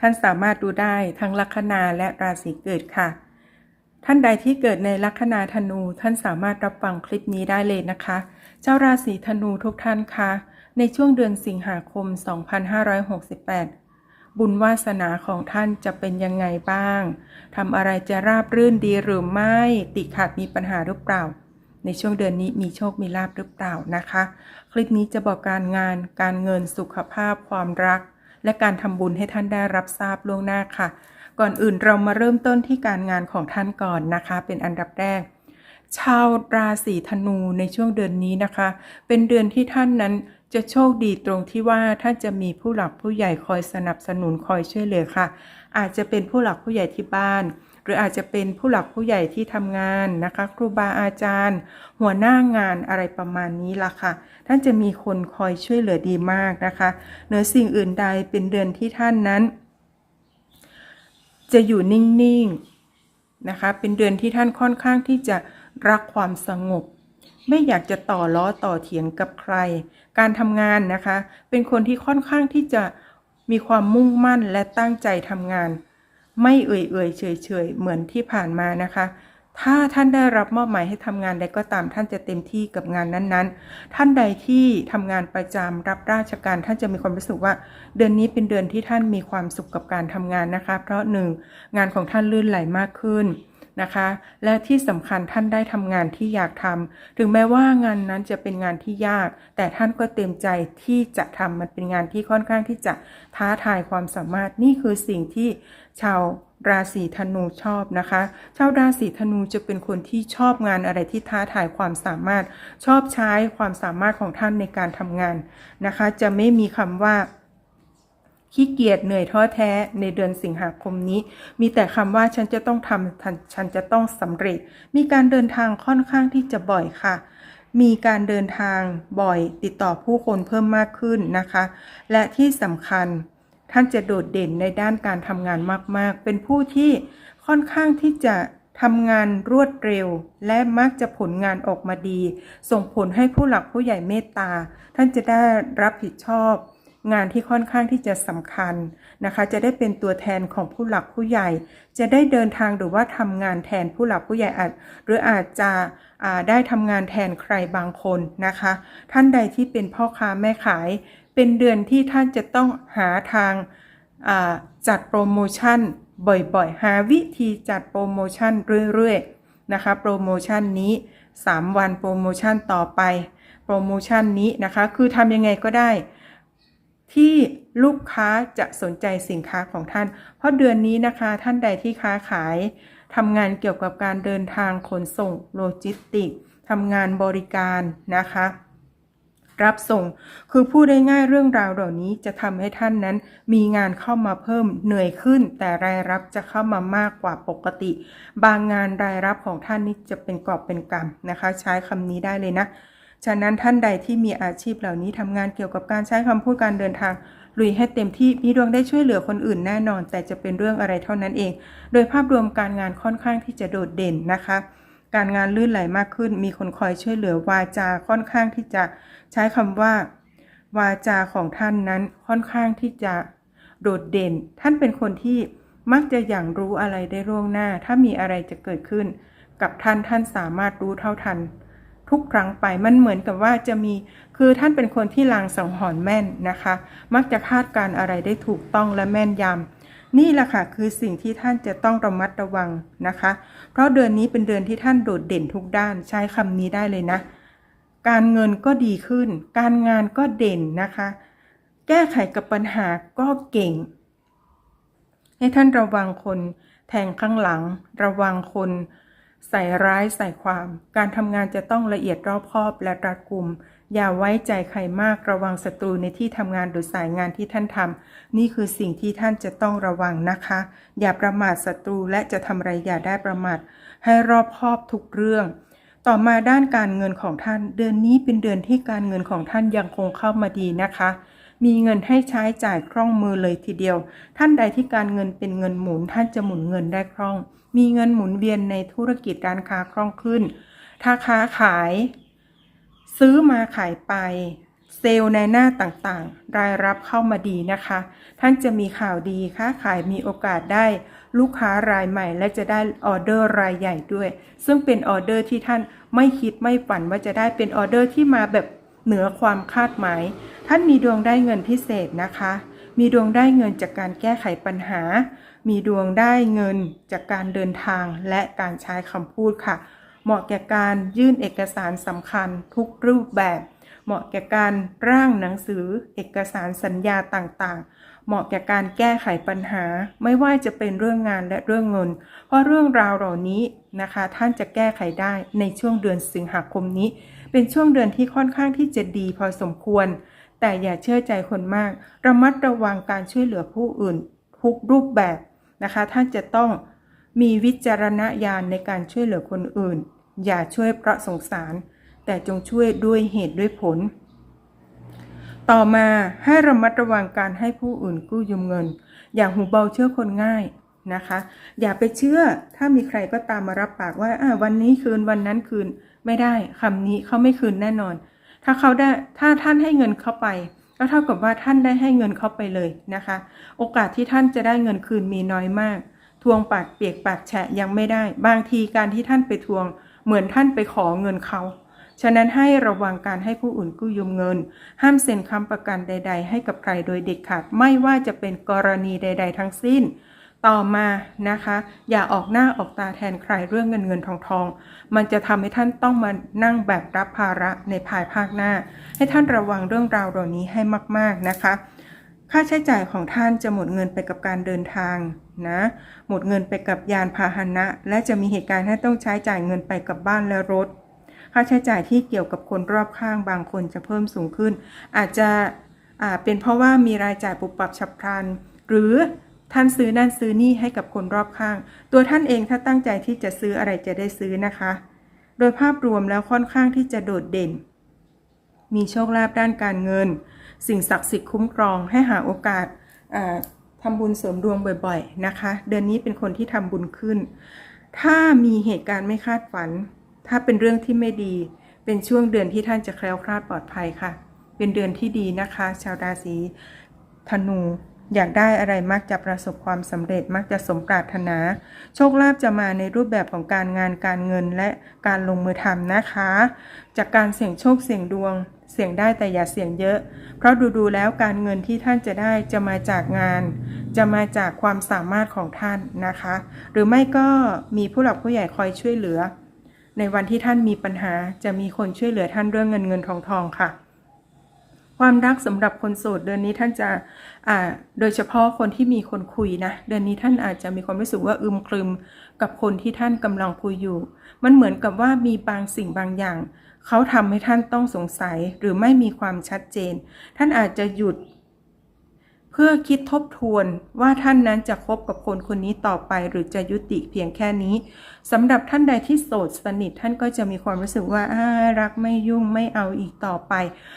ท่านสามารถดูได้ทั้งลัคนาและราศีเกิดค่ะ ท่านใดที่เกิดในลัคนาธนู ท่านสามารถรับฟังคลิปนี้ได้เลยนะคะ เจ้าราศีธนูทุกท่านคะในช่วงเดือนสิงหาคม 2568บุญวาสนาของท่านจะเป็นยังไงบ้าง ทำอะไรจะราบรื่นดีหรือไม่ ติดขัดมีปัญหาหรือเปล่า ในช่วงเดือนนี้มีโชคมีลาบหรือเปล่านะคะ คลิปนี้จะบอกการงาน การเงิน สุขภาพ ความรัก และการทำบุญให้ท่านได้รับทราบล่วงหน้าค่ะ ก่อนอื่นเรามาเริ่มต้นที่การงานของท่านก่อนนะคะ เป็นอันดับแรก ชาวราศีธนูในช่วงเดือนนี้นะคะ เป็นเดือนที่ท่านนั้นจะโชคดีตรงที่ว่าท่านจะมีผู้หลักผู้ใหญ่คอยสนับสนุนคอยช่วยเหลือค่ะ อาจจะเป็นผู้หลักผู้ใหญ่ที่บ้าน หรืออาจจะเป็นผู้หลักผู้ใหญ่ที่ทำงานนะคะ ครูบาอาจารย์ หัวหน้างานอะไรประมาณนี้ล่ะค่ะ ท่านจะมีคนคอยช่วยเหลือดีมากนะคะเหนือสิ่งอื่นใดเป็นเดือนที่ท่านนั้น จะอยู่นิ่งๆนะคะ เป็นเดือนที่ท่านค่อนข้างที่จะรักความสงบไม่อยากจะต่อล้อต่อเถียงกับใคร การทำงานนะคะ เป็นคนที่ค่อนข้างที่จะมีความมุ่งมั่นและตั้งใจทำงาน ไม่เอื่อยเอื่อยเฉยเฉยๆเหมือนที่ผ่านมานะคะ ถ้าท่านได้รับมอบหมายให้ทำงานใดก็ตามท่านจะเต็มที่กับงานนั้นๆ ท่านใดที่ทำงานประจำรับราชการท่านจะมีความรู้สึกว่า เดือนนี้เป็นเดือนที่ท่านมีความสุขกับการทำงานนะคะ เพราะหนึ่งงานของท่านลื่นไหลมากขึ้น นะคะ และที่สำคัญท่านได้ทำงานที่อยากทำถึงแม้ว่างานนั้นจะเป็นงานที่ยาก แต่ท่านก็เต็มใจที่จะทำมันเป็นงานที่ค่อนข้างที่จะท้าทายความสามารถนี่คือสิ่งที่ชาวราศีธนูชอบนะคะ ชาวราศีธนูจะเป็นคนที่ชอบงานอะไรที่ท้าทายความสามารถ ชอบใช้ความสามารถของท่านในการทำงานนะคะ จะไม่มีคำว่า ขี้เกียจเหนื่อยท้อแท้ในเดือนสิงหาคมนี้ มีแต่คำว่าฉันจะต้องทำฉันฉันจะต้องสำเร็จ มีการเดินทางค่อนข้างที่จะบ่อยค่ะ มีการเดินทางบ่อยติดต่อผู้คนเพิ่มมากขึ้นนะคะ และที่สำคัญท่านจะโดดเด่นในด้านการทำงานมาก ๆ เป็นผู้ที่ค่อนข้างที่จะทำงานรวดเร็ว และมักจะผลงานออกมาดี ส่งผลให้ผู้หลักผู้ใหญ่เมตตา ท่านจะได้รับผิดชอบ งานที่ค่อนข้างที่จะสำคัญนะคะ จะได้เป็นตัวแทนของผู้หลักผู้ใหญ่ จะได้เดินทางหรือว่าทำงานแทนผู้หลักผู้ใหญ่อาจ หรืออาจจะได้ทำงานแทนใครบางคนนะคะ ท่านใดที่เป็นพ่อค้าแม่ขาย เป็นเดือนที่ท่านจะต้องหาทางาจัดโปรโมชั่นบ่อยๆ หาวิธีจัดโปรโมชั่นเรื่อยๆนะคะ โปรโมชั่นนี้ 3 วันโปรโมชั่นต่อไป โปรโมชั่นนี้นะคะ คือทำยังไงก็ได้ ที่ลูกค้าจะสนใจสินค้าของท่าน เพราะเดือนนี้นะคะท่านใดที่ค้าขายทำงานเกี่ยวกับการเดินทางขนส่งโลจิสติกทำงานบริการนะคะ รับส่งคือพูดได้ง่ายเรื่องราวเหล่านี้จะทำให้ท่านนั้น มีงานเข้ามาเพิ่มเหนื่อยขึ้น แต่รายรับจะเข้ามามากกว่าปกติ บางงานรายรับของท่านนี่จะเป็นกอบเป็นกำนะคะ ใช้คำนี้ได้เลยนะ ฉะนั้นท่านใดที่มีอาชีพเหล่านี้ทำงานเกี่ยวกับการใช้คำพูดการเดินทางลุยให้เต็มที่มีดวงได้ช่วยเหลือคนอื่นแน่นอน แต่จะเป็นเรื่องอะไรเท่านั้นเอง โดยภาพรวมการงานค่อนข้างที่จะโดดเด่นนะคะ การงานลื่นไหลมากขึ้น มีคนคอยช่วยเหลือวาจาค่อนข้างที่จะใช้คำว่า วาจาของท่านนั้นค่อนข้างที่จะโดดเด่น ท่านเป็นคนที่มักจะอย่างรู้อะไรได้ล่วงหน้า ถ้ามีอะไรจะเกิดขึ้น กับท่านท่านสามารถรู้เท่าทัน ทุกครั้งไปมันเหมือนกับว่าจะมีคือท่านเป็นคนที่ลางสังหรณ์แม่นนะคะ มักจะคาดการ์อะไรได้ถูกต้องและแม่นยำนี่แหละค่ะคือสิ่งที่ท่านจะต้องระมัดระวังนะคะ เพราะเดือนนี้เป็นเดือนที่ท่านโดดเด่นทุกด้านใช้คำนี้ได้เลยนะ การเงินก็ดีขึ้น การงานก็เด่นนะคะ แก้ไขกับปัญหาก็เก่ง ให้ท่านระวังคนแทงข้างหลัง ระวังคน ใส่ร้ายใส่ความ การทำงานจะต้องละเอียดรอบคอบและรัดกุม อย่าไว้ใจใครมากระวังศัตรูในที่ทำงานหรือสายงานที่ท่านทำนี่คือสิ่งที่ท่านจะต้องระวังนะคะ อย่าประมาทศัตรูและจะทำอะไรอย่าได้ประมาทให้รอบคอบทุกเรื่อง ต่อมาด้านการเงินของท่าน เดือนนี้เป็นเดือนที่การเงินของท่านยังคงเข้ามาดีนะคะ มีเงินให้ใช้จ่ายคล่องมือเลยทีเดียว ท่านใดที่การเงินเป็นเงินหมุน ท่านจะหมุนเงินได้คล่อง มีเงินหมุนเวียนในธุรกิจการค้าคล่องขึ้น ถ้าค้าขาย ซื้อมาขายไป เซลล์ในหน้าต่างๆ รายรับเข้ามาดีนะคะ ท่านจะมีข่าวดีค้าขายมีโอกาสได้ลูกค้ารายใหม่และจะได้ออเดอร์รายใหญ่ด้วย ซึ่งเป็นออเดอร์ที่ท่านไม่คิดไม่ฝันว่าจะได้เป็นออเดอร์ที่มาแบบ เหนือความคาดหมาย ท่านมีดวงได้เงินพิเศษนะคะ มีดวงได้เงินจากการแก้ไขปัญหา มีดวงได้เงินจากการเดินทางและการใช้คำพูดค่ะ เหมาะแก่การยื่นเอกสารสำคัญทุกรูปแบบ เหมาะแก่การร่างหนังสือเอกสารสัญญาต่างๆ เหมาะแก่การแก้ไขปัญหา ไม่ว่าจะเป็นเรื่องงานและเรื่องเงิน เพราะเรื่องราวเหล่านี้ นะคะ ท่านจะแก้ไขได้ในช่วงเดือนสิงหาคมนี้ เป็นช่วงเดือนที่ค่อนข้างที่จะดีพอสมควร แต่อย่าเชื่อใจคนมาก ระมัดระวังการช่วยเหลือผู้อื่นทุกรูปแบบนะคะ ท่านจะต้องมีวิจารณญาณในการช่วยเหลือคนอื่น อย่าช่วยเพราะสงสาร แต่จงช่วยด้วยเหตุด้วยผล ต่อมาให้ระมัดระวังการให้ผู้อื่นกู้ยืมเงิน อย่าหูเบาเชื่อคนง่าย นะคะ อย่าไปเชื่อถ้ามีใครก็ตามมารับปากว่าวันนี้คืนวันนั้นคืนไม่ได้คำนี้เขาไม่คืนแน่นอน ถ้าเขาได้ถ้าท่านให้เงินเขาไปก็เท่ากับว่าท่านได้ให้เงินเขาไปเลยนะคะ โอกาสที่ท่านจะได้เงินคืนมีน้อยมาก ทวงปากเปียกปากแฉะยังไม่ได้ บางทีการที่ท่านไปทวง เหมือนท่านไปขอเงินเขาฉะนั้นให้ระวังการให้ผู้อื่นกู้ยืมเงิน ห้ามเซ็นค้ำประกันใด ๆ ให้กับใครโดยเด็ดขาดไม่ว่าจะเป็นกรณีใด ๆ ทั้งสิ้น ต่อมานะคะ อย่าออกหน้าออกตาแทนใครเรื่องเงินเงินทองทอง มันจะทำให้ท่านต้องมานั่งแบกรับภาระในภายภาคหน้า ให้ท่านระวังเรื่องราวเหล่านี้ให้มาก ๆนะคะค่าใช้จ่ายของท่านจะหมดเงินไปกับการเดินทางนะ หมดเงินไปกับยานพาหนะ และจะมีเหตุการณ์ให้ต้องใช้จ่ายเงินไปกับบ้านและรถ ค่าใช้จ่ายที่เกี่ยวกับคนรอบข้างบางคนจะเพิ่มสูงขึ้น อาจจะเป็นเพราะว่ามีรายจ่ายปุบปับฉับพลัน หรือ ท่านซื้อนั่นซื้อนี่ให้กับคนรอบข้าง ตัวท่านเองถ้าตั้งใจที่จะซื้ออะไรจะได้ซื้อนะคะ โดยภาพรวมแล้วค่อนข้างที่จะโดดเด่น มีโชคลาภด้านการเงิน สิ่งศักดิ์สิทธิ์คุ้มครองให้หาโอกาสอ่าทำบุญเสริมดวงบ่อยๆนะคะ เดือนนี้เป็นคนที่ทำบุญขึ้น ถ้ามีเหตุการณ์ไม่คาดฝัน ถ้าเป็นเรื่องที่ไม่ดี เป็นช่วงเดือนที่ท่านจะแคล้วคลาดปลอดภัยค่ะ เป็นเดือนที่ดีนะคะ ชาวราศีธนู อยากได้อะไรมักจะประสบความสำเร็จมักจะสมปรารถนา โชคลาภจะมาในรูปแบบของการงานการเงินและการลงมือทำนะคะ จากการเสี่ยงโชคเสี่ยงดวง เสี่ยงได้แต่อย่าเสี่ยงเยอะ เพราะดูๆแล้วการเงินที่ท่านจะได้จะมาจากงาน จะมาจากความสามารถของท่านนะคะ หรือไม่ก็มีผู้หลักผู้ใหญ่คอยช่วยเหลือ ในวันที่ท่านมีปัญหาจะมีคนช่วยเหลือท่านเรื่องเงินเงินทองทองค่ะ ความรักสำหรับคนโสดเดือนนี้ท่านจะอ่าโดยเฉพาะคนที่มีคนคุยนะ เดือนนี้ท่านอาจจะมีความรู้สึกว่าอึมครึมกับคนที่ท่านกำลังคุยอยู่ มันเหมือนกับว่ามีบางสิ่งบางอย่าง เขาทำให้ท่านต้องสงสัยหรือไม่มีความชัดเจน ท่านอาจจะหยุด พื่อคิดทบทวนว่าท่านนั้นจะคบกับคนคนนี้ต่อไป หรือจะยุติเพียงแค่นี้สำหรับท่านใดที่โสดสนิทท่านก็จะมีความรู้สึกว่าอ่ารักไม่ยุ่งไม่เอาอีกต่อไป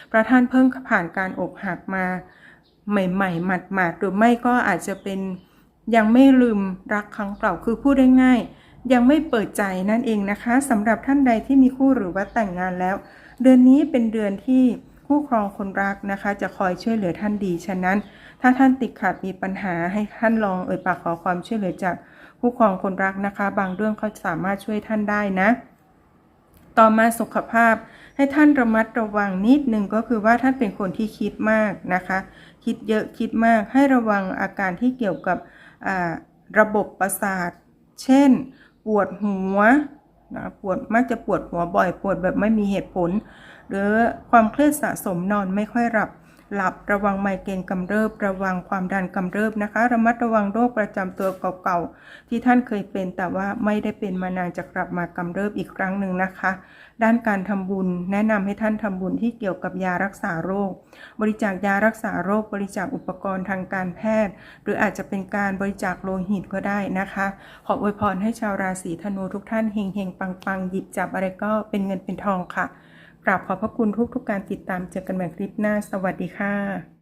เพราะท่านเพิ่งผ่านการอกหักมาใหม่ๆหมัดๆหรือไม่ก็อาจจะเป็นยังไม่ลืมรักครั้งเก่าคือพูดได้ง่ายยังไม่เปิดใจนั่นเองนะคะสำหรับท่านใดที่มีคู่หรือว่าแต่งงานแล้ว เดือนนี้เป็นเดือนที่คู่ครองคนรักนะคะ จะคอยช่วยเหลือท่านดีฉะนั้น ถ้าท่านติดขัดมีปัญหาให้ท่านลองเอ่ยปากขอความช่วยเหลือจากคู่ครองคนรักนะคะ บางเรื่องเขาสามารถช่วยท่านได้นะ ต่อมาสุขภาพให้ท่านระมัดระวังนิดนึงก็คือว่าท่านเป็นคนที่คิดมากนะคะ คิดเยอะคิดมากให้ระวังอาการที่เกี่ยวกับระบบประสาท เช่น ปวดหัวนะปวดมักจะปวดหัวบ่อย ปวดแบบไม่มีเหตุผล หรือความเครียดสะสมนอนไม่ค่อยหลับ หลับระวังไมเกรนกำเริบ ระวังความดันกำเริบนะคะ ระมัดระวังโรคประจำตัวเก่าๆ ที่ท่านเคยเป็นแต่ว่าไม่ได้เป็นมานานจะกลับมากำเริบอีกครั้งหนึ่งนะคะ ด้านการทำบุญแนะนำให้ท่านทำบุญที่เกี่ยวกับยารักษาโรค บริจาคยารักษาโรค บริจาคอุปกรณ์ทางการแพทย์ หรืออาจจะเป็นการบริจาคโลหิตก็ได้นะคะ ขออวยพรให้ชาวราศีธนูทุกท่านเฮงเฮงปังปังๆหยิบจับอะไรก็เป็นเงินเป็นทองค่ะ ราบขอบพระคุณทุกๆกการติดตามเจอกันใหม่คลิปหน้า สวัสดีค่ะ